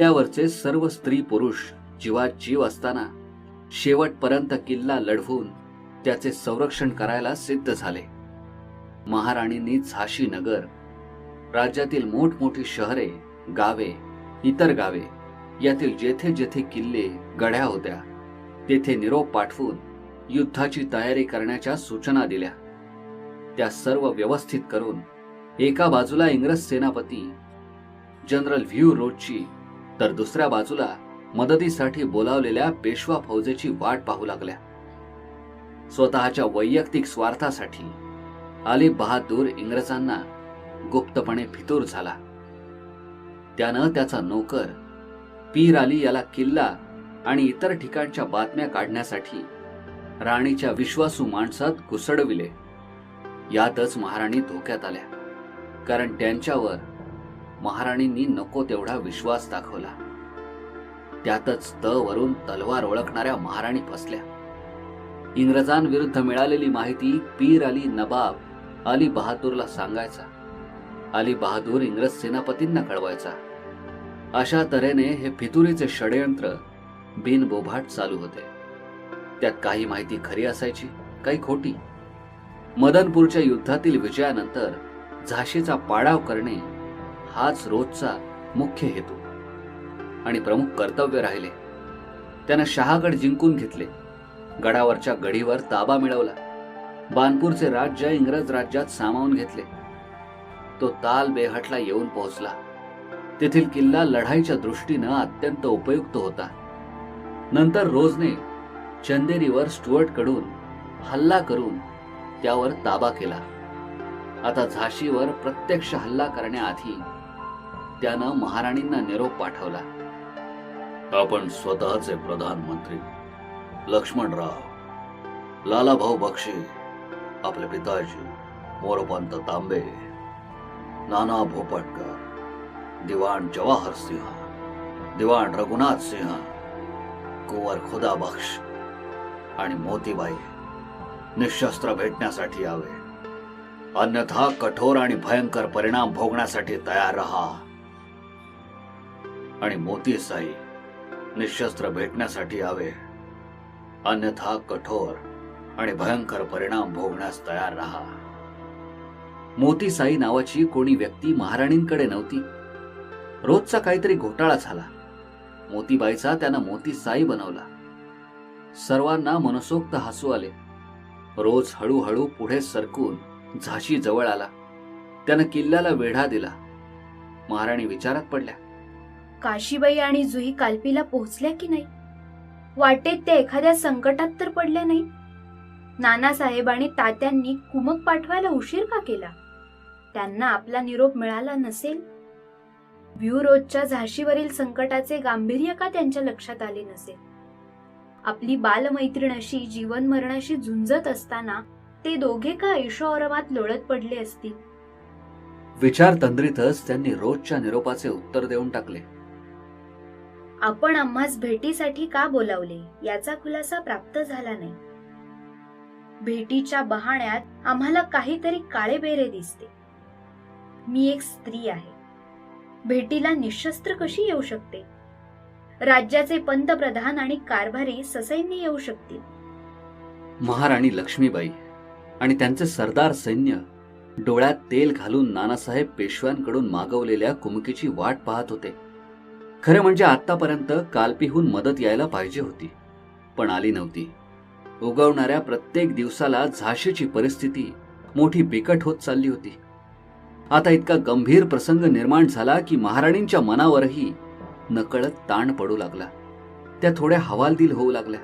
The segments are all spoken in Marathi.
किल्ल्यावरचे सर्व स्त्री पुरुष जीवात जीव असताना शेवटपर्यंत किल्ला लढवून त्याचे संरक्षण करायला सिद्ध झाले. महाराणींनी झाशी नगर राज्यातील मोठमोठी शहरे गावे इतर गावे यातील जेथे जेथे किल्ले गढ्या होत्या तेथे निरोप पाठवून युद्धाची तयारी करण्याच्या सूचना दिल्या. त्या सर्व व्यवस्थित करून एका बाजूला इंग्रज सेनापती जनरल व्ह्यू रोडची तर दुसऱ्या बाजूला मदतीसाठी बोलावलेल्या पेशवा फौजेची वाट पाहू लागल्या. स्वतःच्या वैयक्तिक स्वार्थासाठी अली बहादूर इंग्रजांना गुप्तपणे फितूर झाला. त्यानं त्याचा नोकर पीर अली याला किल्ला आणि इतर ठिकाणच्या बातम्या काढण्यासाठी राणीच्या विश्वासू माणसात घुसडविले. यातच महाराणी धोक्यात आल्या. कारण त्यांच्यावर महाराणींनी नको तेवढा विश्वास दाखवला. त्यातच त वरून तलवार ओळखणाऱ्या महाराणी फसल्या. इंग्रजांविरुद्ध मिळालेली माहिती पीर अली नबाब अली बहादूरला सांगायचा. अली बहादूर इंग्रज सेनापतींना कळवायचा. अशा तऱ्हेने हे फितुरीचे षडयंत्र बिनबोभाट चालू होते. त्यात काही माहिती खरी असायची काही खोटी. मदनपूरच्या युद्धातील विजयानंतर झाशीचा पाडाव करणे हाच रोजचा मुख्य हेतू. आणि प्रमुख कर्तव्य राहिले. त्यानं शहागड जिंकून घेतले. गडावरच्या गडीवर ताबा मिळवला. बानपूरचे राज्य इंग्रज राज्यात सामावून घेतले. तो ताल बेहटला येऊन पोहोचला. तेथील किल्ला लढाईच्या दृष्टीनं अत्यंत उपयुक्त होता. नंतर रोजने चंदेरीवर स्टुअर्टकडून हल्ला करून त्यावर ताबा केला. आता झाशीवर प्रत्यक्ष हल्ला करण्याआधी त्यानं महाराणींना निरोप पाठवला. आपण स्वतःचे प्रधानमंत्री लक्ष्मणराव लालाभाऊ बक्षे आपले पिताजी मोरपंत तांबे नाना भोपटकर दिवाण जवाहर सिंह दिवाण रघुनाथ सिंह कुंवर खुदा बख्श आणि मोतीबाई निशस्त्र भेटण्यासाठी यावे. अन्यथा कठोर आणि भयंकर परिणाम भोगण्यासाठी तयार राहा. आणि मोती साई निशस्त्र भेटण्यासाठी यावे. अन्यथा कठोर आणि भयंकर परिणाम भोगण्यास तयार राहा. मोती साई नावाची कोणी व्यक्ती महाराणींकडे नव्हती. रोजचा काहीतरी घोटाळा झाला. मोतीबाईचा त्यानं मोती साई बनवला. सर्वांना मनसोक्त हसू आले. रोज हळूहळू पुढे सरकून झाशी जवळ आला. त्यानं किल्ल्याला वेढा दिला. महाराणी विचारात पडल्या. काशीबाई आणि जुही कालपीला पोहोचल्या की नाही? वाटेत त्या एखाद्या संकटात तर पडल्या नाही. नानासाहेब आणि तात्यांनी कुमक पाठवायला उशीर का केला? त्यांना आपला निरोप मिळाला नसेल? व्ह्यू रोजच्या झाशीवरील संकटाचे गांभीर्य का त्यांच्या लक्षात आले नसेल? आपली बालमैत्रीण अशी जीवन मरणाशी झुंजत असताना ते दोघे का ऐशोआरामात लोळत पडले असतील? विचार तंद्रीतच त्यांनी रोजच्या निरोपाचे उत्तर देऊन टाकले. आपण आम्हास भेटीसाठी का बोलावले? याचा खुलासा प्राप्त झाला नाही. भेटीच्या बहाण्यात आम्हाला काहीतरी काळे बेरे दिसते. मी एक स्त्री आहे. भेटीला निशस्त्र कशी येऊ शकते? राज्याचे पंतप्रधान आणि कारभारी ससैन्य येऊ शकतील. महाराणी लक्ष्मीबाई आणि त्यांचे सरदार सैन्य डोळ्यात तेल घालून नानासाहेब पेशव्यांकडून मागवलेल्या कुमकीची वाट पाहत होते. खरं म्हणजे आत्तापर्यंत कालपीहून मदत यायला पाहिजे होती. पण आली नव्हती. उगवणाऱ्या प्रत्येक दिवसाला झाशीची परिस्थिती मोठी बिकट होत चालली होती. आता इतका गंभीर प्रसंग निर्माण झाला की महाराणींच्या मनावरही नकळत ताण पडू लागला. त्या थोड्या हवालदिल होऊ लागल्या.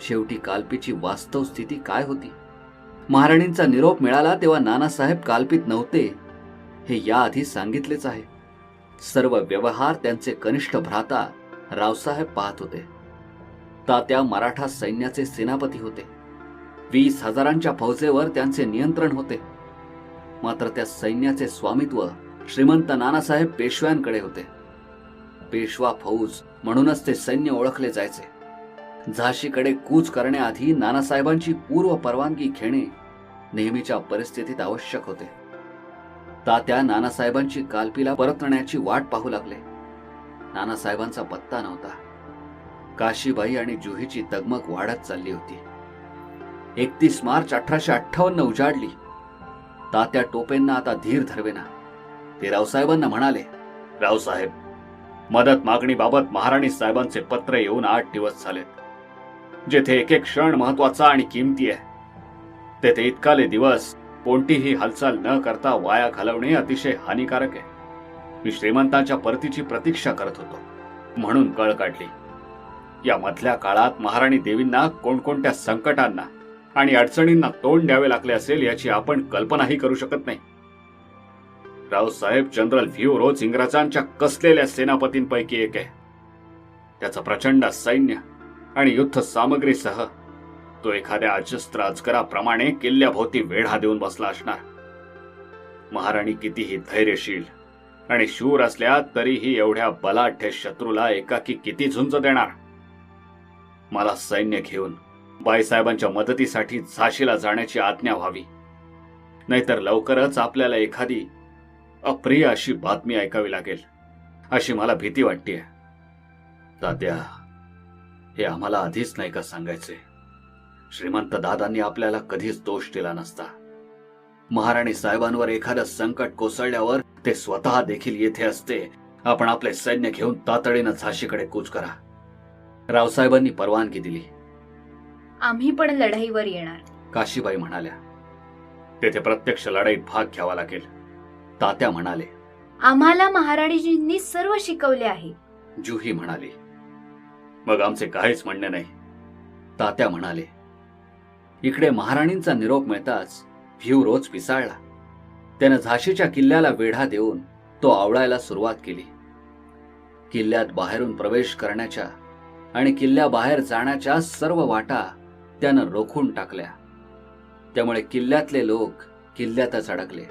शेवटी कालपीची वास्तव स्थिती काय होती? महाराणींचा निरोप मिळाला तेव्हा नानासाहेब कालपीत नव्हते हे याआधी सांगितलेच आहे. सर्व व्यवहार त्यांचे कनिष्ठ भ्राता रावसाहेब पाहत होते. तात्या मराठा सैन्याचे सेनापती होते. वीस हजारांच्या फौजेवर त्यांचे नियंत्रण होते. मात्र त्या सैन्याचे स्वामित्व श्रीमंत नानासाहेब पेशव्यांकडे होते. पेशवा फौज म्हणूनच ते सैन्य ओळखले जायचे. झाशीकडे कूच करण्याआधी नानासाहेबांची पूर्व परवानगी घेणे नेहमीच्या परिस्थितीत आवश्यक होते. तात्या नानासाहेबांची कालपीला परतण्याची वाट पाहू लागले. नानासाहेबांचा पत्ता नव्हता. काशीबाई आणि जुहीची तगमग वाढत चालली होती. एकतीस मार्च अठराशे अठ्ठावन्न उजाडली. तात्या टोपेंना आता धीर धरवेना. ते रावसाहेबांना म्हणाले रावसाहेब मदत मागणीबाबत महाराणी साहेबांचे पत्र येऊन आठ दिवस झालेत. जेथे एक एक क्षण महत्त्वाचा आणि किमती आहे. तेथे इतकाले दिवस कोणतीही हालचाल न करता वाया घालवणे अतिशय हानिकारक आहे. मी श्रीमंतांच्या परतीची प्रतीक्षा करत होतो म्हणून कळ काढली. या मधल्या काळात महाराणी देवींना कोणकोणत्या संकटांना आणि अडचणींना तोंड द्यावे लागले असेल याची आपण कल्पनाही करू शकत नाही. रावसाहेब जनरल व्ह्यू रोज इंग्रजांच्या कसलेल्या सेनापतींपैकी एक आहे. त्याचं प्रचंड सैन्य आणि युद्ध सामग्रीसह तो एखाद्या अजस्त्र अजगराप्रमाणे किल्ल्याभोवती वेढा देऊन बसला असणार. महाराणी कितीही धैर्यशील आणि शूर असल्या तरीही एवढ्या बलाढ्य शत्रूला एकाकी किती झुंज देणार? मला सैन्य घेऊन बाईसाहेबांच्या मदतीसाठी झाशीला जाण्याची आज्ञा व्हावी. नाहीतर लवकरच आपल्याला एखादी अप्रिय अशी बातमी ऐकावी लागेल अशी मला भीती वाटतेय. तात्या हे आम्हाला आधीच नाही का सांगायचे श्रीमंत दादांनी आपल्याला कधीच दोष दिला नसता. महाराणी साहेबांवर एखादं संकट कोसळल्यावर ते स्वतः देखील येथे असते. आपण आपले सैन्य घेऊन तातडीनं झाशीकडे कूच करा. रावसाहेबांनी परवानगी दिली. आम्ही पण लढाईवर येणार. काशीबाई म्हणाल्या तेथे प्रत्यक्ष लढाईत भाग घ्यावा लागेल. तात्या म्हणाले आम्हाला महाराणीजींनी सर्व शिकवले आहे. जुही म्हणाली मग आमचे काहीच म्हणणे नाही. तात्या म्हणाले इकडे महाराणींचा निरोप मिळताच व्ह्यू रोज पिसाळला. त्यानं झाशीच्या किल्ल्याला वेढा देऊन तो आवळायला सुरुवात केली. किल्ल्यात बाहेरून प्रवेश करण्याच्या आणि किल्ल्याबाहेर जाण्याच्या सर्व वाटा त्यानं रोखून टाकल्या. त्यामुळे किल्ल्यातले लोक किल्ल्यातच अडकले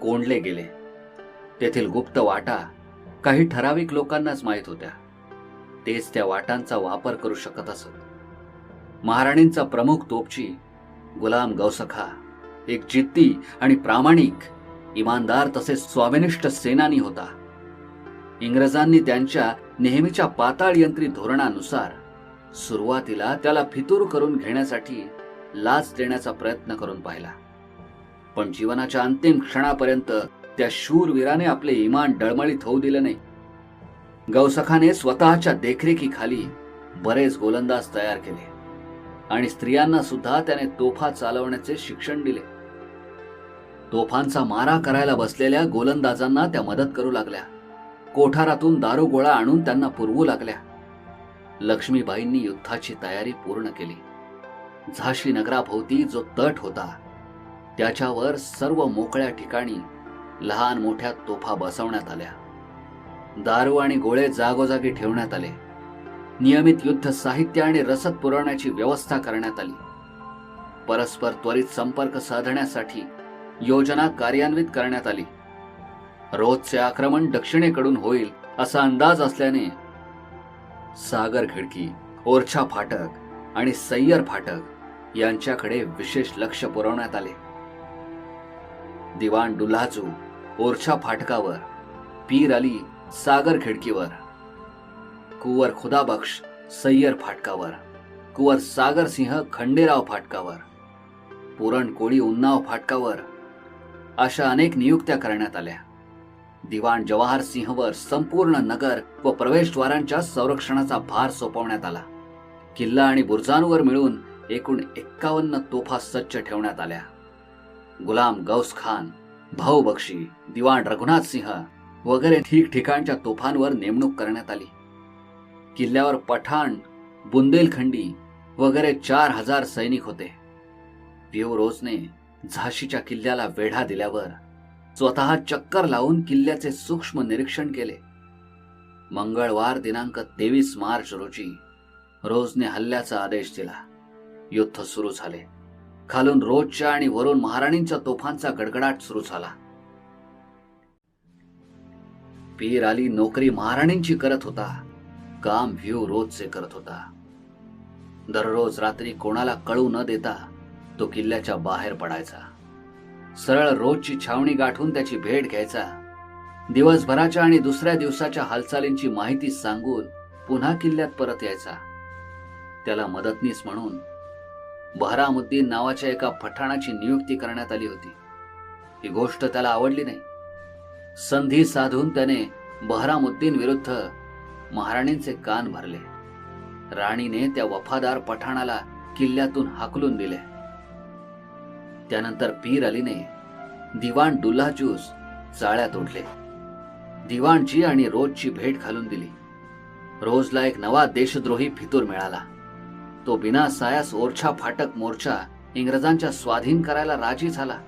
कोंडले गेले. तेथील गुप्त वाटा काही ठराविक लोकांनाच माहीत होत्या. तेच त्या वाटांचा वापर करू शकत असत. महाराणींचा प्रमुख तोपची गुलाम गौसखा एक जिद्दी आणि प्रामाणिक इमानदार तसेच स्वामिनिष्ठ सेनानी होता. इंग्रजांनी त्यांच्या नेहमीच्या पाताळ यंत्री धोरणानुसार सुरुवातीला त्याला फितूर करून घेण्यासाठी लाच देण्याचा प्रयत्न करून पाहिला. पण जीवनाच्या अंतिम क्षणापर्यंत त्या शूरवीराने आपले इमान डळमळीत होऊ दिले नाही. गौसखाने स्वतःच्या देखरेखीखाली बरेच गोलंदाज तयार केले. आणि स्त्रियांना सुद्धा त्याने तोफा चालवण्याचे शिक्षण दिले. तोफांचा मारा करायला बसलेल्या गोलंदाजांना त्या मदत करू लागल्या. कोठारातून दारुगोळा आणून त्यांना पुरवू लागल्या. लक्ष्मीबाईंनी युद्धाची तयारी पूर्ण केली. झाशी नगराभोवती जो तट होता त्याच्यावर सर्व मोकळ्या ठिकाणी लहान मोठ्या तोफा बसवण्यात आल्या. दारू आणि गोळे जागोजागी ठेवण्यात आले. नियमित युद्ध साहित्य आणि रसद पुरवण्याची व्यवस्था करण्यात आली. परस्पर त्वरित संपर्क साधण्यासाठी योजना कार्यान्वित करण्यात आली. रोजचे आक्रमण दक्षिणेकडून होईल असा अंदाज असल्याने सागर खिडकी ओरछा फाटक आणि सय्यर फाटक यांच्याकडे विशेष लक्ष पुरवण्यात आले. दिवाण डुल्हाजू ओरछा फाटकावर पीर अली सागर खिडकीवर कुवर खुदाबख्श सय्यर फाटकावर कुवर सागर सिंह खंडेराव फाटकावर पुरण कोळी उन्नाव फाटकावर अशा अनेक नियुक्त्या करण्यात आल्या. दिवाण जवाहर सिंहवर संपूर्ण नगर व प्रवेशद्वारांच्या संरक्षणाचा भार सोपवण्यात आला. किल्ला आणि बुरजांवर मिळून एकूण एक्कावन्न तोफा सज्ज ठेवण्यात आल्या. गुलाम गौस खान भाऊ बक्षी दिवाण रघुनाथ सिंह वगैरे ठिकठिकाणच्या तोफांवर नेमणूक करण्यात आली. किल्ल्यावर पठाण बुंदेलखंडी वगैरे चार हजार सैनिक होते. रोजने झाशीच्या किल्ल्याला वेढा दिल्यावर स्वतः चक्कर लावून किल्ल्याचे सूक्ष्म निरीक्षण केले. मंगळवार दिनांक तेवीस मार्च रोजी रोजने हल्ल्याचा आदेश दिला. युद्ध सुरू झाले. खालून रोजच्या आणि वरून महाराणींच्या तोफांचा गडगडाट सुरू झाला. पीर अली नोकरी महाराणींची करत होता. काम व्ह्यू रोजचे करत होता. दररोज रात्री कोणाला कळू न देता तो किल्ल्याच्या बाहेर पडायचा. सरळ रोजची छावणी गाठून त्याची भेट घ्यायचा. दिवसभराच्या आणि दुसऱ्या दिवसाच्या हालचालींची माहिती सांगून पुन्हा किल्ल्यात परत यायचा. त्याला मदतनीस म्हणून बहरामुद्दीन नावाच्या एका पठाणाची नियुक्ती करण्यात आली होती. ही गोष्ट त्याला आवडली नाही. संधी साधून त्याने बहरामुद्दीन विरुद्ध महाराणींचे कान भरले. राणीने त्या वफादार पठाणाला किल्ल्यातून हाकलून दिले. त्यानंतर पीर अलीने दिवाण डुल्ला जूस जाळ्यात ओढले. दिवाणची आणि रोजची भेट घालून दिली. रोजला एक नवा देशद्रोही फितूर मिळाला. तो बिना सायास ओरछा फाटक मोर्चा इंग्रजांच्या स्वाधीन करायला राजी झाला.